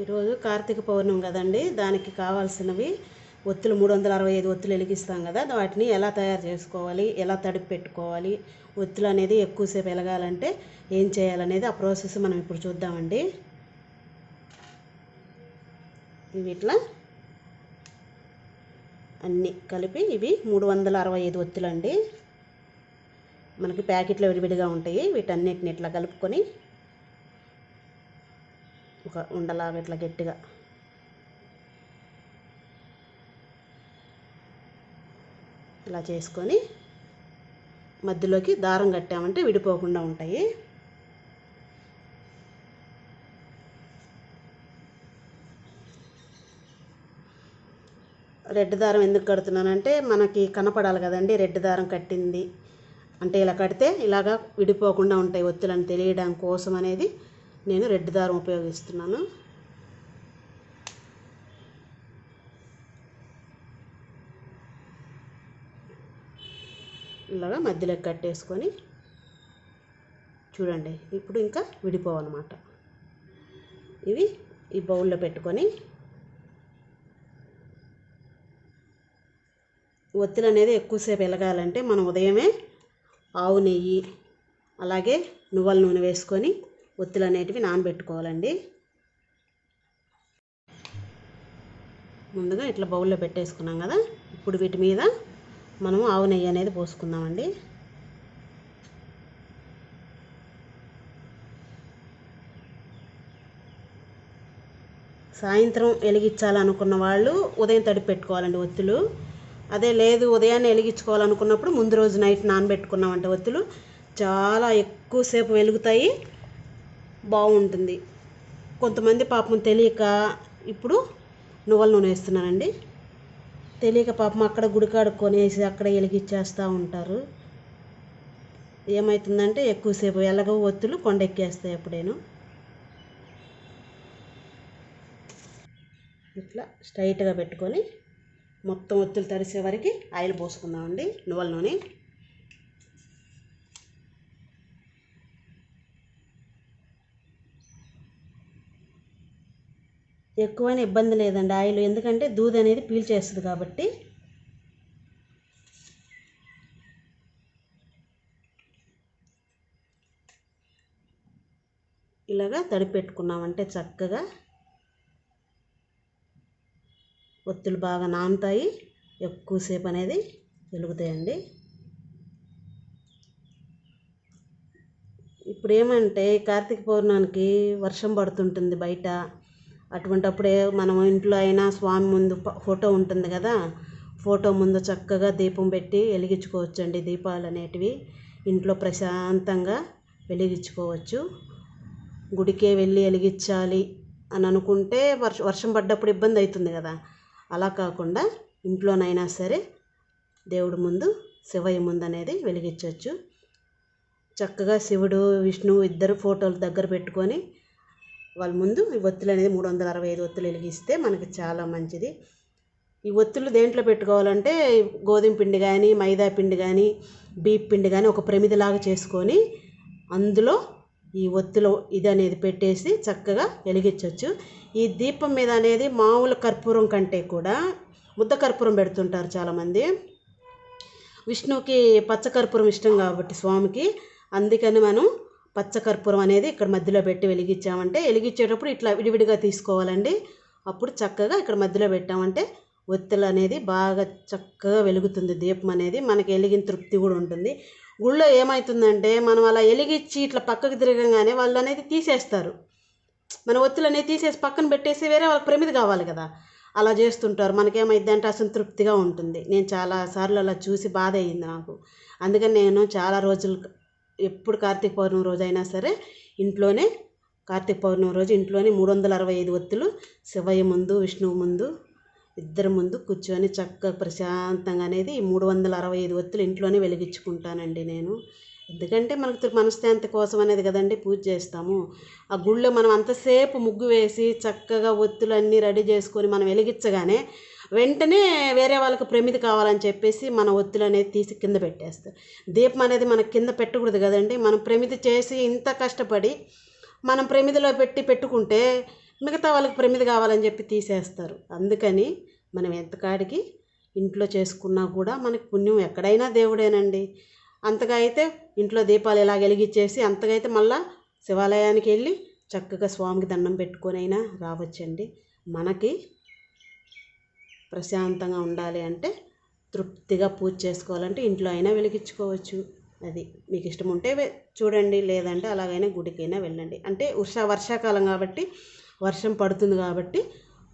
ఈరోజు కార్తీక పౌర్ణమి కదండి. దానికి కావాల్సినవి ఒత్తులు మూడు వందల అరవై ఐదు ఒత్తులు వెలిగిస్తాం కదా. వాటిని ఎలా తయారు చేసుకోవాలి? ఎలా తడిపి పెట్టుకోవాలి? ఒత్తులు అనేది ఎక్కువసేపు వెలగాలంటే ఏం చేయాలనేది ఆ ప్రాసెస్ మనం ఇప్పుడు చూద్దామండి. ఇవి ఇట్లా అన్నీ కలిపి ఇవి మూడు వందల అరవై ఐదు ఒత్తులు అండి మనకి ప్యాకెట్లో విడివిడిగా ఉంటాయి. వీటన్నిటిని ఇట్లా కలుపుకొని ఒక ఉండలాగా ఇట్లా గట్టిగా. ఇలా చేసుకొని మధ్యలోకి దారం కట్టామంటే విడిపోకుండా ఉంటాయి. రెడ్ దారం ఎందుకు కడుతున్నానంటే మనకి కనపడాలి కదండి రెడ్ దారం కట్టింది. అంటే ఇలా కడితే ఇలాగా విడిపోకుండా ఉంటాయి ఒత్తులను తెలియడం కోసం అనేది నేను రెడ్ దారం ఉపయోగిస్తున్నాను. ఇలాగా మధ్యలో కట్టేసుకొని చూడండి ఇప్పుడు ఇంకా విడిపోవన్నమాట. ఇవి ఈ బౌల్లో పెట్టుకొని ఒత్తిడి అనేది ఎక్కువసేపు వెలగాలంటే మనం ఉదయమే ఆవు నెయ్యి అలాగే నువ్వుల నూనె వేసుకొని ఒత్తులు అనేటివి నానబెట్టుకోవాలండి. ముందుగా ఇట్లా బౌల్లో పెట్టేసుకున్నాం కదా ఇప్పుడు వీటి మీద మనము ఆవు నెయ్యి అనేది పోసుకుందామండి. సాయంత్రం వెలిగించాలనుకున్న వాళ్ళు ఉదయం తడి పెట్టుకోవాలండి ఒత్తులు. అదే లేదు ఉదయాన్నే వెలిగించుకోవాలనుకున్నప్పుడు ముందు రోజు నైట్ నానబెట్టుకున్నామంటే ఒత్తులు చాలా ఎక్కువసేపు వెలుగుతాయి. బాగుంటుంది. కొంతమంది పాపం తెలియక ఇప్పుడు నువ్వుల నూనె వేస్తున్నానండి తెలియక పాపం అక్కడ గుడికాడ కొనేసి అక్కడ వెలిగిచ్చేస్తూ ఉంటారు. ఏమవుతుందంటే ఎక్కువసేపు ఎలాగో ఒత్తులు కొండెక్కేస్తాయి ఎప్పుడేను. ఇట్లా స్ట్రైట్గా పెట్టుకొని మొత్తం ఒత్తులు తడిసే వరకు ఆయిల్ పోసుకుందామండి. నువ్వుల నూనె. ఎక్కువైనా ఇబ్బంది లేదండి. ఆయిల్ ఎందుకంటే దూది అనేది పీల్చేస్తుంది కాబట్టి. ఇలాగా తడిపెట్టుకున్నామంటే చక్కగా ఒత్తులు బాగా నానుతాయి. ఎక్కువసేపు అనేది వెలుగుతాయండి. ఇప్పుడు ఏమంటే కార్తీక పౌర్ణానికి వర్షం పడుతుంటుంది బయట. అటువంటప్పుడే మనం ఇంట్లో అయినా స్వామి ముందు ఫోటో ఉంటుంది కదా ఫోటో ముందు చక్కగా దీపం పెట్టి వెలిగించుకోవచ్చండి దీపాలు అనేటివి. ఇంట్లో ప్రశాంతంగా వెలిగించుకోవచ్చు. గుడికే వెళ్ళి వెలిగించాలి అని అనుకుంటే వర్ష వర్షం పడ్డప్పుడు ఇబ్బంది అవుతుంది కదా. అలా కాకుండా ఇంట్లోనైనా సరే దేవుడి ముందు శివయ్య ముందు అనేది వెలిగించవచ్చు. చక్కగా శివుడు విష్ణువు ఇద్దరు ఫోటోలు దగ్గర పెట్టుకొని వాళ్ళ ముందు ఈ ఒత్తులు అనేది మూడు వందల అరవై ఐదు ఒత్తులు వెలిగిస్తే మనకి చాలా మంచిది. ఈ ఒత్తులు దేంట్లో పెట్టుకోవాలంటే గోధుమ పిండి కానీ మైదా పిండి కానీ బీప్ పిండి కానీ ఒక ప్రమిదిలాగా చేసుకొని అందులో ఈ ఒత్తులో ఇది అనేది పెట్టేసి చక్కగా వెలిగించవచ్చు ఈ దీపం మీద అనేది మామూలు కర్పూరం కంటే కూడా ముద్ద కర్పూరం పెడుతుంటారు చాలామంది. విష్ణువుకి పచ్చకర్పూరం ఇష్టం కాబట్టి స్వామికి. అందుకని మనం పచ్చకర్పూరం అనేది ఇక్కడ మధ్యలో పెట్టి వెలిగించామంటే వెలిగించేటప్పుడు ఇట్లా విడివిడిగా తీసుకోవాలండి. అప్పుడు చక్కగా ఇక్కడ మధ్యలో పెట్టామంటే ఒత్తులు అనేది బాగా చక్కగా వెలుగుతుంది. దీపం అనేది మనకి వెలిగిన తృప్తి కూడా ఉంటుంది. గుళ్ళో ఏమవుతుందంటే మనం అలా వెలిగించి ఇట్లా పక్కకు తిరగంగానే వాళ్ళు అనేది తీసేస్తారు. మన ఒత్తులు అనేది తీసేసి పక్కన పెట్టేసి వేరే వాళ్ళకి ప్రమిది కావాలి కదా. అలా చేస్తుంటారు. మనకేమైంది అంటే అసంతృప్తిగా ఉంటుంది. నేను చాలా సార్లు అలా చూసి బాధ అయ్యింది నాకు. అందుకని నేను చాలా రోజులు ఎప్పుడు కార్తీక పౌర్ణమి రోజు అయినా సరే ఇంట్లోనే కార్తీక పౌర్ణమి రోజు ఇంట్లోనే మూడు వందల అరవై ఐదు ఒత్తులు శివయ్య ముందు విష్ణువు ముందు ఇద్దరి ముందు కూర్చొని చక్కగా ప్రశాంతంగా అనేది ఈ మూడు వందల అరవై ఐదు ఒత్తులు ఇంట్లోనే వెలిగించుకుంటానండి నేను. ఎందుకంటే మనకు మనశ్శాంతి కోసం అనేది కదండి పూజ చేస్తాము. ఆ గుళ్ళో మనం అంతసేపు ముగ్గు వేసి చక్కగా ఒత్తులు అన్నీ రెడీ చేసుకొని మనం వెలిగించగానే వెంటనే వేరే వాళ్ళకి ప్రమిది కావాలని చెప్పేసి మన ఒత్తిడి అనేది తీసి కింద పెట్టేస్తారు. దీపం అనేది మనకి కింద పెట్టకూడదు కదండి. మనం ప్రమిది చేసి ఇంత కష్టపడి మనం ప్రమిదిలో పెట్టి పెట్టుకుంటే మిగతా వాళ్ళకి ప్రమిది కావాలని చెప్పి తీసేస్తారు. అందుకని మనం ఎంతకాడికి ఇంట్లో చేసుకున్నా కూడా మనకి పుణ్యం ఎక్కడైనా దేవుడేనండి. అంతగా అయితే ఇంట్లో దీపాలు ఇలా వెలిగించేసి అంతగా అయితే మళ్ళా శివాలయానికి వెళ్ళి చక్కగా స్వామికి దండం పెట్టుకొని అయినా రావచ్చండి. మనకి ప్రశాంతంగా ఉండాలి అంటే తృప్తిగా పూజ చేసుకోవాలంటే ఇంట్లో అయినా వెలిగించుకోవచ్చు. అది మీకు ఇష్టం ఉంటే చూడండి. లేదంటే అలాగైనా గుడికైనా వెళ్ళండి. అంటే వర్ష వర్షాకాలం కాబట్టి వర్షం పడుతుంది కాబట్టి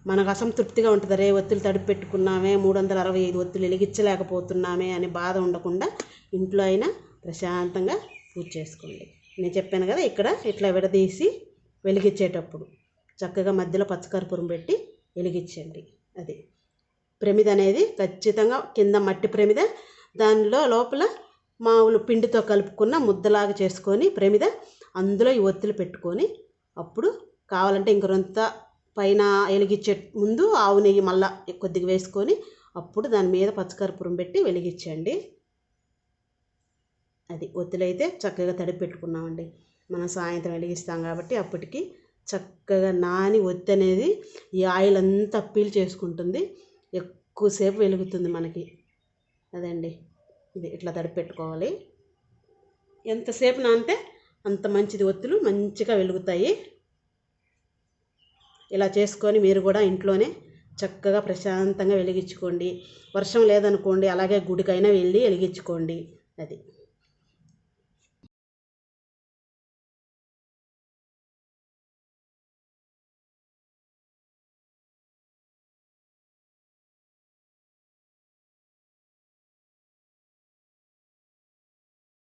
మనకు అసంతృప్తిగా ఉంటుంది. రే ఒత్తులు తడిపి పెట్టుకున్నామే మూడు వందల అరవై ఐదు ఒత్తులు వెలిగించలేకపోతున్నామే అని బాధ ఉండకుండా ఇంట్లో అయినా ప్రశాంతంగా పూజ చేసుకోండి. నేను చెప్పాను కదా ఇక్కడ ఇట్లా విడదీసి వెలిగించేటప్పుడు చక్కగా మధ్యలో పచ్చకర్పూరం పెట్టి వెలిగించండి. అది. ప్రమిద అనేది ఖచ్చితంగా కింద మట్టి ప్రమిద. దానిలో లోపల మామూలు పిండితో కలుపుకున్న ముద్దలాగా చేసుకొని ప్రమిద. అందులో ఈ ఒత్తులు పెట్టుకొని అప్పుడు కావాలంటే ఇంకొంత పైన వెలిగించే ముందు ఆవు నెయ్యి మళ్ళా కొద్దిగా వేసుకొని అప్పుడు దాని మీద పచ్చకర్పూరం పెట్టి వెలిగించండి. అది ఒత్తులైతే చక్కగా తడిపి పెట్టుకున్నామండి. మనం సాయంత్రం వెలిగిస్తాం కాబట్టి అప్పటికి చక్కగా నాని ఒత్తి అనేది ఈ ఆయిల్ అంతా పీల్ చేసుకుంటుంది. ఎక్కువసేపు వెలుగుతుంది మనకి. అదండి. ఇది ఇట్లా తడిపెట్టుకోవాలి. ఎంతసేపు నానితే అంత మంచిది ఒత్తులు మంచిగా వెలుగుతాయి. ఇలా చేసుకొని మీరు కూడా ఇంట్లోనే చక్కగా ప్రశాంతంగా వెలిగించుకోండి. వర్షం లేదనుకోండి అలాగే గుడికైనా వెళ్ళి వెలిగించుకోండి. అది.